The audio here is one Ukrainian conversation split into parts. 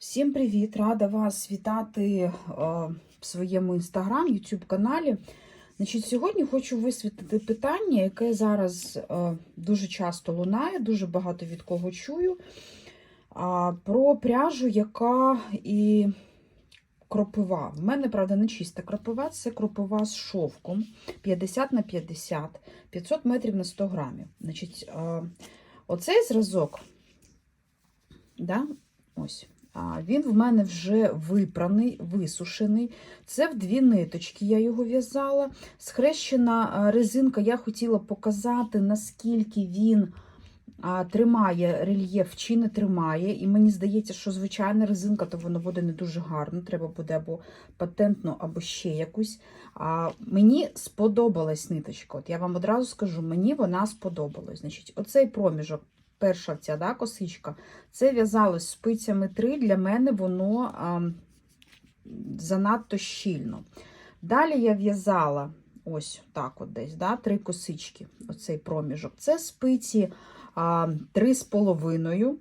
Всім привіт! Рада вас вітати е, в своєму інстаграм, YouTube каналі. Значить, сьогодні хочу висвітлити питання, яке зараз е, дуже часто лунає, дуже багато від кого чую. Про пряжу, яка і кропива. В мене, правда, не чиста кропива, це кропива з шовком 50 на 50, 500 метрів на 100 грамів. Значить, е, оцей зразок, да, ось. Він в мене вже випраний, висушений. Це в дві ниточки я його в'язала. Схрещена резинка, я хотіла показати, наскільки він тримає рельєф чи не тримає. І мені здається, що звичайна резинка, то воно буде не дуже гарно. Треба буде або патентну, або ще якусь. А, Мені сподобалась ниточка. От Я вам одразу скажу, мені вона сподобалась. Значить, Оцей проміжок перша ця да, косичка, це в'язалось спицями 3, для мене воно а, занадто щільно. Далі я в'язала ось так от десь, да, три косички, оцей проміжок. Це спиці а, 3,5.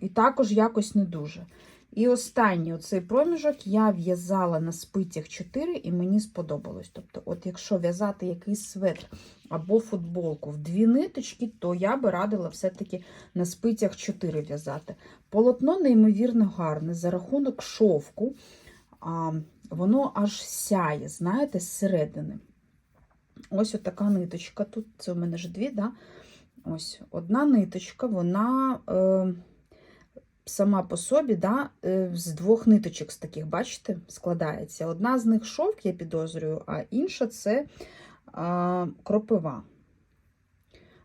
І також якось не дуже. І останній оцей проміжок я в'язала на спицях 4 і мені сподобалось. Тобто, от якщо в'язати якийсь светр або футболку в дві ниточки, то я би радила все-таки на спицях 4 в'язати. Полотно неймовірно гарне, за рахунок шовку, а, воно аж сяє, знаєте, зсередини. Ось така ниточка. Тут це у мене ж дві, да? Ось одна ниточка, вона. Е, сама по собі да, е, з двох ниточок з таких, бачите, складається. Одна з них шовк, я підозрюю, а інша це а, кропива.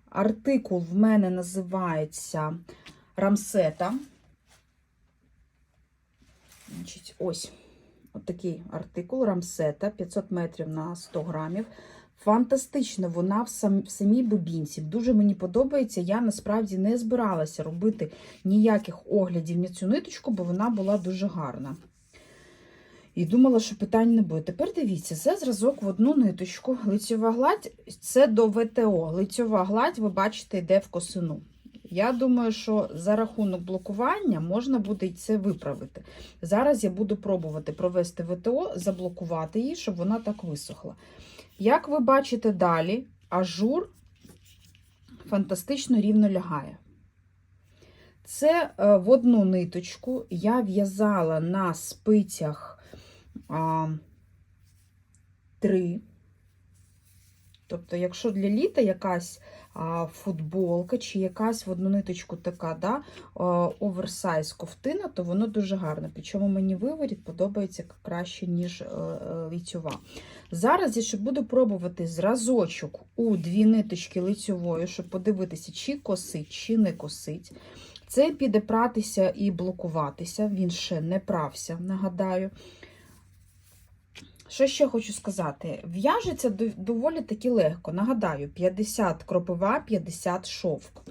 Артикул в мене називається рамсета. Значить, Ось от такий артикул рамсета 500 метрів на 100 грамів. Фантастична вона в, сам, в самій бобінці. Дуже мені подобається. Я насправді не збиралася робити ніяких оглядів на цю ниточку, бо вона була дуже гарна. І думала, що питань не буде. Тепер дивіться, це зразок в одну ниточку. Лицьова гладь це до ВТО. Лицьова гладь, ви бачите, йде в косину. Я думаю, що за рахунок блокування можна буде і це виправити. Зараз я буду пробувати провести ВТО, заблокувати її, щоб вона так висохла. Як ви бачите далі, ажур фантастично рівно лягає. Це е, в одну ниточку я в'язала на спицях а, 3. Тобто, якщо для літа якась футболка чи якась в одну ниточку така да, оверсайз ковтина, то воно дуже гарне. Причому мені виворіт подобається краще, ніж е, лицьова. Зараз я ще буду пробувати зразочок у дві ниточки лицьової, щоб подивитися, чи косить, чи не косить. Це піде пратися і блокуватися, він ще не прався, нагадаю. Що ще хочу сказати? В'яжеться доволі таки легко. Нагадаю, 50 кропива, 50 шовк.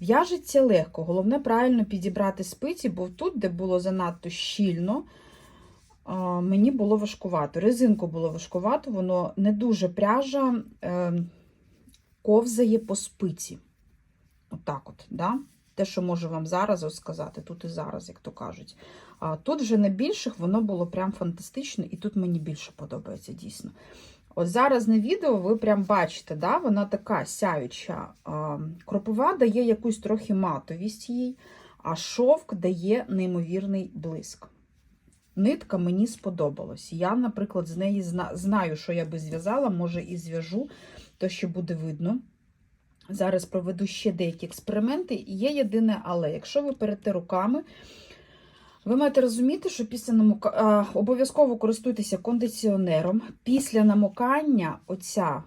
В'яжеться легко. Головне правильно підібрати спиці, бо тут, де було занадто щільно, мені було важкувато. Резинку було важкувато, воно не дуже пряжа ем, ковзає по спиці. Отак от, да? Те, що можу вам зараз розказати, тут і зараз, як то кажуть. А Тут вже на більших воно було прям фантастично, і тут мені більше подобається дійсно. От зараз на відео ви прям бачите, да, вона така сяюча. Кропива дає якусь трохи матовість їй, а шовк дає неймовірний блиск. Нитка мені сподобалась. Я, наприклад, з неї знаю, що я би зв'язала, може і зв'яжу, то що буде видно. Зараз проведу ще деякі експерименти. Є єдине, але якщо ви перете руками, ви маєте розуміти, що після намока... обов'язково користуйтеся кондиціонером. Після намокання оця,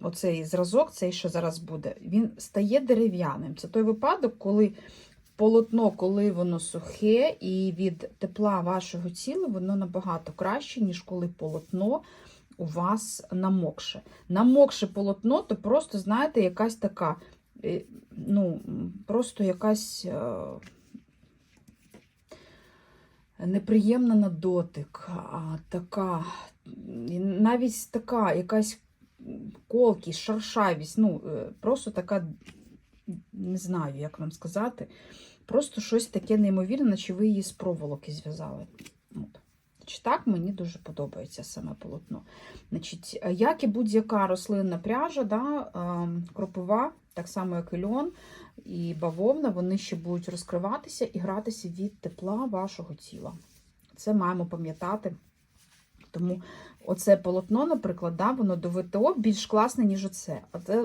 оцей зразок, цей, що зараз буде, він стає дерев'яним. Це той випадок, коли полотно, коли воно сухе, і від тепла вашого тіла воно набагато краще, ніж коли полотно у вас намокше. Намокше полотно, то просто, знаєте, якась така, е, ну, просто якась е, неприємна на дотик, а така, навіть така якась колкість, шаршавість, ну, е, просто така не знаю, як вам сказати. Просто щось таке неймовірне, наче ви її з проволоки зв'язали. От. Так мені дуже подобається саме полотно. Значить, як і будь-яка рослинна пряжа, да, ем, кропива, так само як і льон і бавовна, вони ще будуть розкриватися і гратися від тепла вашого тіла. Це маємо пам'ятати. Тому оце полотно, наприклад, да, воно до ВТО більш класне, ніж оце.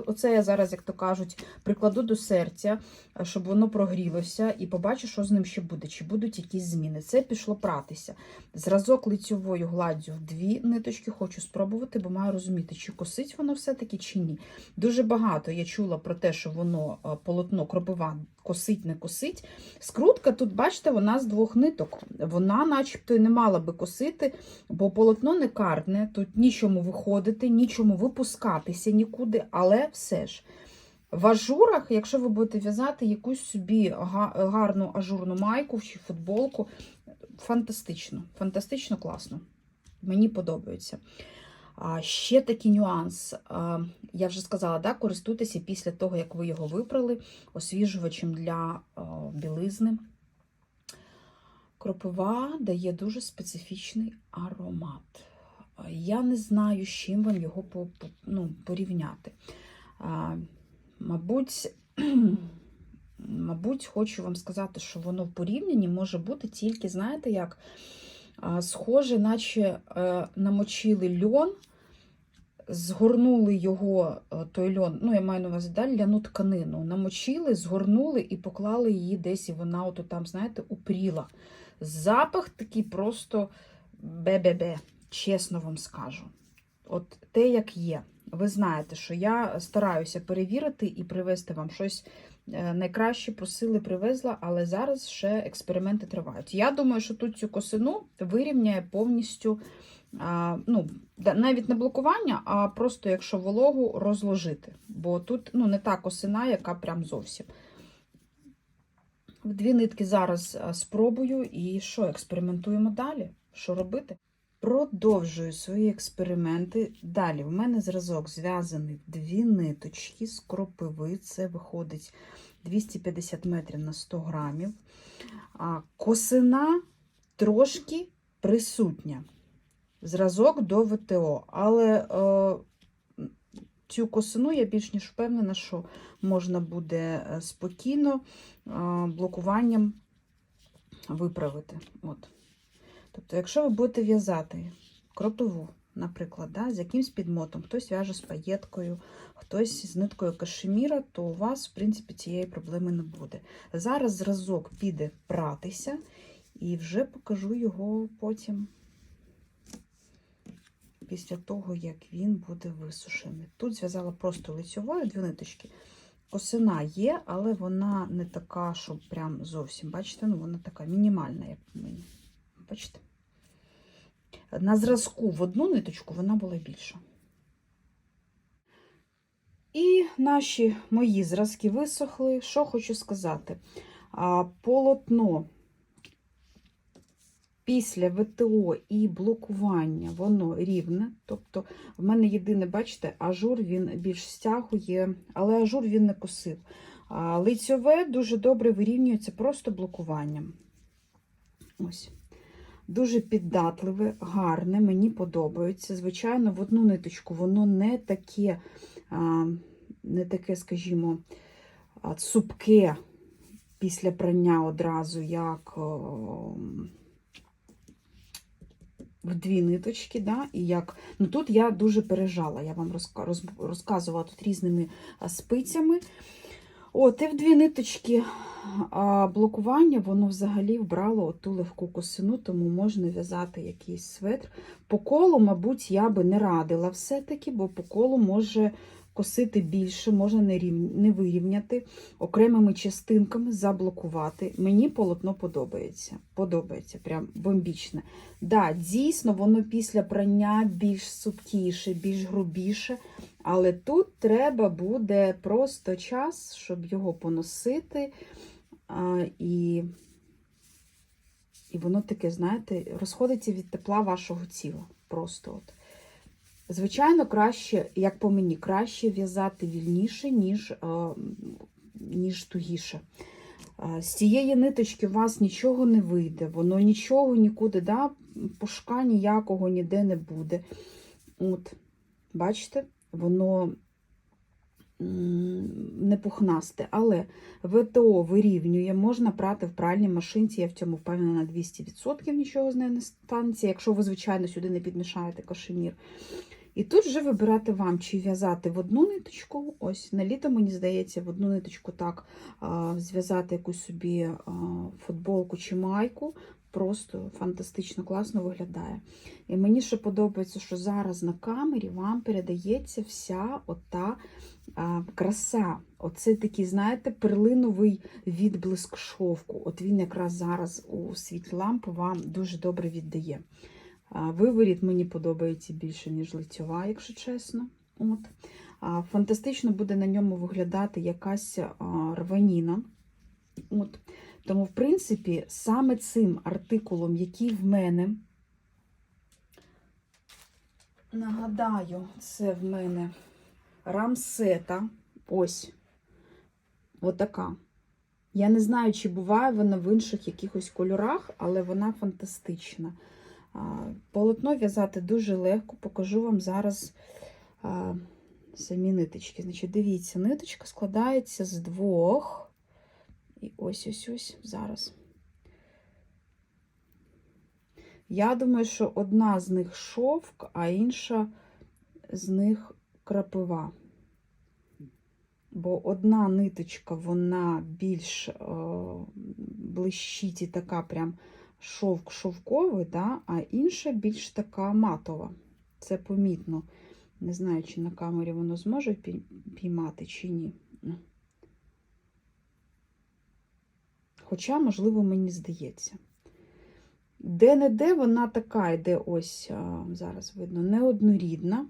Оце, я зараз, як то кажуть, прикладу до серця, е, щоб воно прогрілося, і побачу, що з ним ще буде, чи будуть якісь зміни. Це пішло пратися. Зразок лицьовою гладдю в дві ниточки хочу спробувати, бо маю розуміти, чи косить воно все-таки, чи ні. Дуже багато я чула про те, що воно е, полотно кропива косить, не косить. Скрутка тут, бачите, вона з двох ниток. Вона, начебто, і не мала би косити, бо полотно не картне, тут нічому виходити, нічому випускатися нікуди, але все ж. В ажурах, якщо ви будете в'язати якусь собі гарну ажурну майку чи футболку, фантастично, фантастично класно. Мені подобається. А, ще такий нюанс. Я вже сказала, да, користуйтеся після того, як ви його випрали, освіжувачем для білизни. Кропива дає дуже специфічний аромат. Я не знаю, з чим вам його ну, порівняти. Мабуть, мабуть, хочу вам сказати, що воно в порівнянні може бути тільки, знаєте, як схоже, наче е, намочили льон, згорнули його, е, той льон, ну, я маю на увазі, да, ляну тканину, намочили, згорнули і поклали її десь, і вона ото там, знаєте, упріла. Запах такий просто бе-бе-бе, чесно вам скажу. От те, як є. Ви знаєте, що я стараюся перевірити і привезти вам щось е, найкраще просили, привезла, але зараз ще експерименти тривають. Я думаю, що тут цю косину вирівняє повністю, ну, навіть не блокування, а просто якщо вологу розложити. Бо тут ну, не та косина, яка прям зовсім. Дві нитки зараз спробую і що, експериментуємо далі? Що робити? Продовжую свої експерименти. Далі в мене зразок зв'язаний дві ниточки з кропиви. Це виходить 250 метрів на 100 грамів. Косина трошки присутня. Зразок до ВТО. Але е, цю косину я більш ніж впевнена, що можна буде е, спокійно е, блокуванням виправити. От. Тобто, якщо ви будете в'язати кропиву, наприклад, да, з якимсь підмотом, хтось в'яже з паєткою, хтось з ниткою кашеміра, то у вас, в принципі, цієї проблеми не буде. Зараз зразок піде пратися, і вже покажу його потім, після того, як він буде висушений. Тут зв'язала просто лицьовою дві ниточки. Косина є, але вона не така, щоб прям зовсім. Бачите, ну вона така мінімальна, як мені. Бачите? На зразку в одну ниточку вона була більша. І наші мої зразки висохли. Що хочу сказати? Полотно після ВТО і блокування воно рівне. Тобто, в мене єдине, бачите, ажур він більш стягує, але ажур він не косив. Лицьове дуже добре вирівнюється просто блокуванням. Ось. Дуже піддатливе, гарне, мені подобається. Звичайно, в одну ниточку воно не таке, не таке, скажімо, цупке після прання одразу, як в дві ниточки. Да? І як... Ну, тут я дуже пережала, я вам розказувала тут різними спицями. От, і в дві ниточки а, блокування, воно взагалі вбрало ту легку косину, тому можна в'язати якийсь светр. По колу, мабуть, я би не радила все-таки, бо по колу може косити більше, можна не, рів... не вирівняти, окремими частинками заблокувати. Мені полотно подобається. Подобається, прям бомбічне. Да, дійсно, воно після прання більш супкіше, більш грубіше. Але тут треба буде просто час, щоб його поносити. А, і, і воно таке, знаєте, розходиться від тепла вашого тіла. Просто от. Звичайно, краще, як по мені, краще в'язати вільніше, ніж е, ніж тугіше. А, З цієї ниточки у вас нічого не вийде, воно нічого нікуди, да, пушка ніякого ніде не буде. От, бачите, воно не пухнасте, але ВТО вирівнює, можна прати в пральній машинці, я в цьому впевнена на 200%, нічого з нею не станеться, якщо ви, звичайно, сюди не підмішаєте кашемір. І тут вже вибирати вам, чи в'язати в одну ниточку, ось на літо, мені здається, в одну ниточку так зв'язати якусь собі футболку чи майку. Просто фантастично класно виглядає. І мені ще подобається, що зараз на камері вам передається вся ота а, краса. Оце такий, знаєте, перлиновий відблиск шовку. От він якраз зараз у світлі лампи вам дуже добре віддає. А, Виворіт мені подобається більше, ніж лицьова, якщо чесно. От. А, Фантастично буде на ньому виглядати якась а, рваніна. От. Тому, в принципі, саме цим артикулом, який в мене, нагадаю, це в мене рамсета. Ось. Отака. Я не знаю, чи буває вона в інших якихось кольорах, але вона фантастична. Полотно в'язати дуже легко, покажу вам зараз самі ниточки. Значить, дивіться, ниточка складається з двох. І ось ось ось зараз. Я думаю, що одна з них шовк, а інша з них крапива. Бо одна ниточка, вона більш е, блищить і така прям шовк шовковий, да? а інша більш така матова. Це помітно. Не знаю, чи на камері воно зможе піймати, чи ні. Хоча, можливо, мені здається. Де-не-де вона така йде, ось зараз видно, неоднорідна.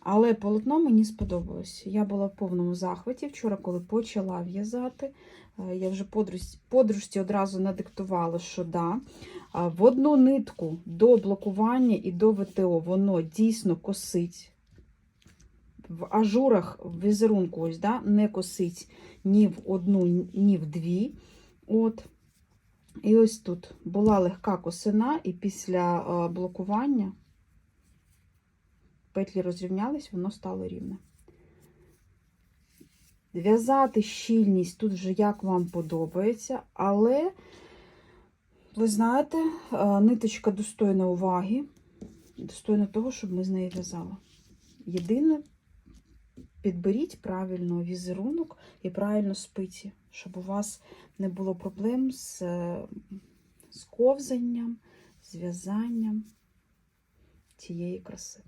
Але полотно мені сподобалось. Я була в повному захваті вчора, коли почала в'язати. Е, Я вже подружці, подружці одразу надиктувала, що да. В одну нитку до блокування і до ВТО воно дійсно косить. В ажурах в візерунку ось, да, не косить ні в одну, ні в дві. От. І ось тут була легка косина, і після е, блокування петлі розрівнялись, воно стало рівне. В'язати щільність тут вже як вам подобається, але, ви знаєте, е, ниточка достойна уваги, достойна того, щоб ми з нею в'язали. Єдине, підберіть правильно візерунок і правильно спиці, щоб у вас не було проблем з, е, з ковзанням, з в'язанням цієї краси.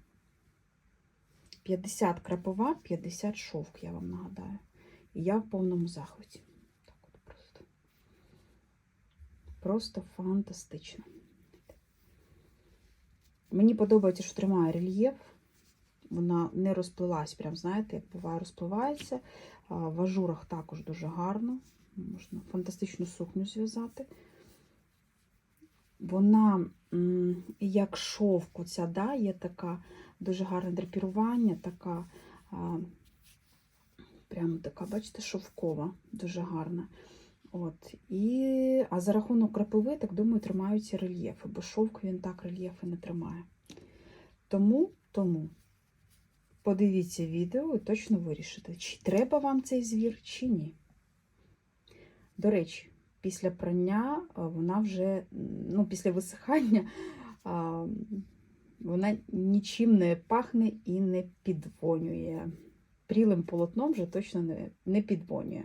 50 крапова, 50 шовк, я вам нагадаю. І я в повному захваті. Так от просто. Просто фантастично. Мені подобається, що тримає рельєф. Вона не розплилась, прям, знаєте, як буває, розпливається. В ажурах також дуже гарно. Можна фантастичну сукню зв'язати. Вона, як шовк, оця, да, є така дуже гарне драпірування, така, а, прямо така, бачите, шовкова, дуже гарна. От, і, а за рахунок крапиви, так думаю, тримаються рельєфи, бо шовк він так рельєфи не тримає. Тому, тому подивіться відео і точно вирішите, чи треба вам цей звір, чи ні. До речі, після прання вона вже, ну, після висихання, вона нічим не пахне і не підвонює. Прілим полотном вже точно не, підвонює.